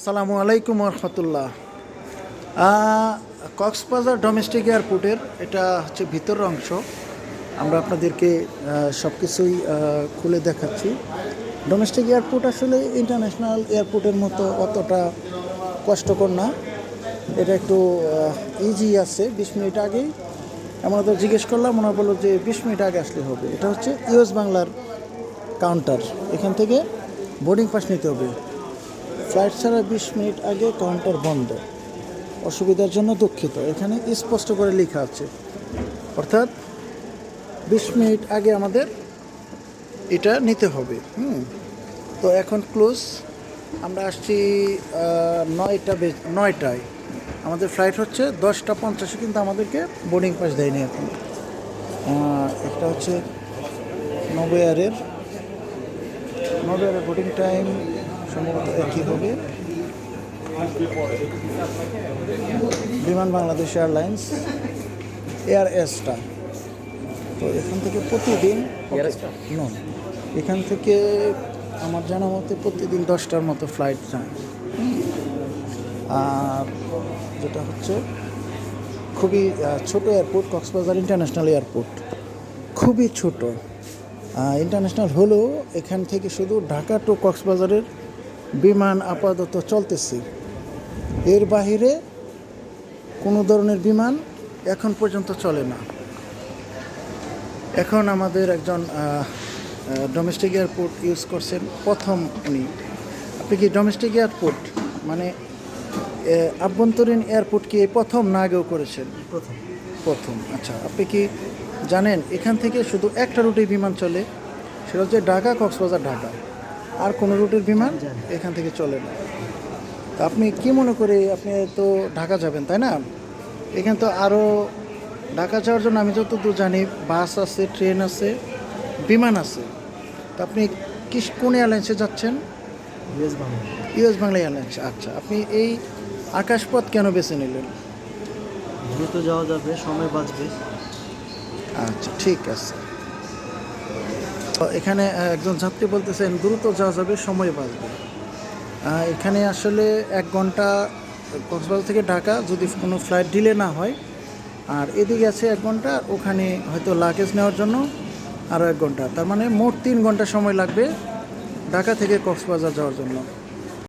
সালামু আলাইকুম রহমতুল্লাহ কক্সবাজার ডোমেস্টিক এয়ারপোর্টের এটা হচ্ছে ভিতরের অংশ। আমরা আপনাদেরকে সব কিছুই খুলে দেখাচ্ছি। ডোমেস্টিক এয়ারপোর্ট আসলে ইন্টারন্যাশনাল এয়ারপোর্টের মতো অতটা কষ্টকর না। এটা একটু ইজি আছে, বিশ মিনিট আগেই। আমরা তো জিজ্ঞেস করলাম, ওনার বলল যে বিশ মিনিট আগে আসলে হবে। এটা হচ্ছে ইউএস বাংলার কাউন্টার এখান থেকে বোর্ডিং পাস নিতে হবে। ফ্লাইট ছাড়া বিশ মিনিট আগে কাউন্টার বন্ধ। অসুবিধার জন্য দুঃখিত। এখানে স্পষ্ট করে লেখা আছে। অর্থাৎ বিশ মিনিট আগে আমাদের এটা নিতে হবে। হুম। তো এখন ক্লোজ। আমরা আসছি নয়টা বেজ, নয়টায়। আমাদের ফ্লাইট হচ্ছে দশটা পঞ্চাশে, কিন্তু আমাদেরকে বোর্ডিং পাস দেয়নি এখন। একটা হচ্ছে নবয়ারের নবয়ারের বোর্ডিং টাইম সম্ভবত একই হবে। বিমান বাংলাদেশ এয়ারলাইন্স এয়ার এসটা। তো এখান থেকে প্রতিদিন নন এখান থেকে আমার জানা মতে প্রতিদিন দশটার মতো ফ্লাইট যায়। আর যেটা হচ্ছে খুবই ছোট এয়ারপোর্ট কক্সবাজার ইন্টারন্যাশনাল এয়ারপোর্ট খুবই ছোট। ইন্টারন্যাশনাল হলেও এখান থেকে শুধু ঢাকা টু কক্সবাজারের বিমান আপাতত চলতেছে। এর বাহিরে কোনো ধরনের বিমান এখন পর্যন্ত চলে না। এখন আমাদের একজন ডোমেস্টিক এয়ারপোর্ট ইউজ করছেন প্রথম উনি। আপনি কি ডোমেস্টিক এয়ারপোর্ট মানে আভ্যন্তরীণ এয়ারপোর্ট কি প্রথম না আগেও করেছেন? প্রথম। প্রথম আচ্ছা। আপনি কি জানেন এখান থেকে শুধু একটা রুটে বিমান চলে? সেটা হচ্ছে ঢাকা কক্সবাজার ঢাকা আর কোনো রুটের বিমান। এখান থেকে চলে না। তা আপনি কি মনে করে আপনি তো ঢাকা যাবেন তাই না? এখানে তো আরও ঢাকা যাওয়ার জন্য আমি যতদূর জানি বাস আছে ট্রেন আছে বিমান আছে। তা আপনি কি কোন এয়ারলাইন্সে যাচ্ছেন? US Bangla. US Bangla airlines আচ্ছা। আপনি এই আকাশপথ কেন বেছে নিলেন? দ্রুত যাওয়া যাবে সময় বাঁচবে। আচ্ছা ঠিক আছে। এখানে একজন যাত্রী বলতেছেন, দ্রুত যাওয়া যাবে, সময় বাঁচবে। এখানে আসলে এক ঘণ্টা, কক্সবাজার থেকে ঢাকা, যদি কোনো ফ্লাইট ডিলে না হয়, আর এদিকে আছে এক ঘণ্টা ওখানে হয়তো লাগেজ নেওয়ার জন্য আরও এক ঘণ্টা। তার মানে মোট তিন ঘণ্টা সময় লাগবে ঢাকা থেকে কক্সবাজার যাওয়ার জন্য।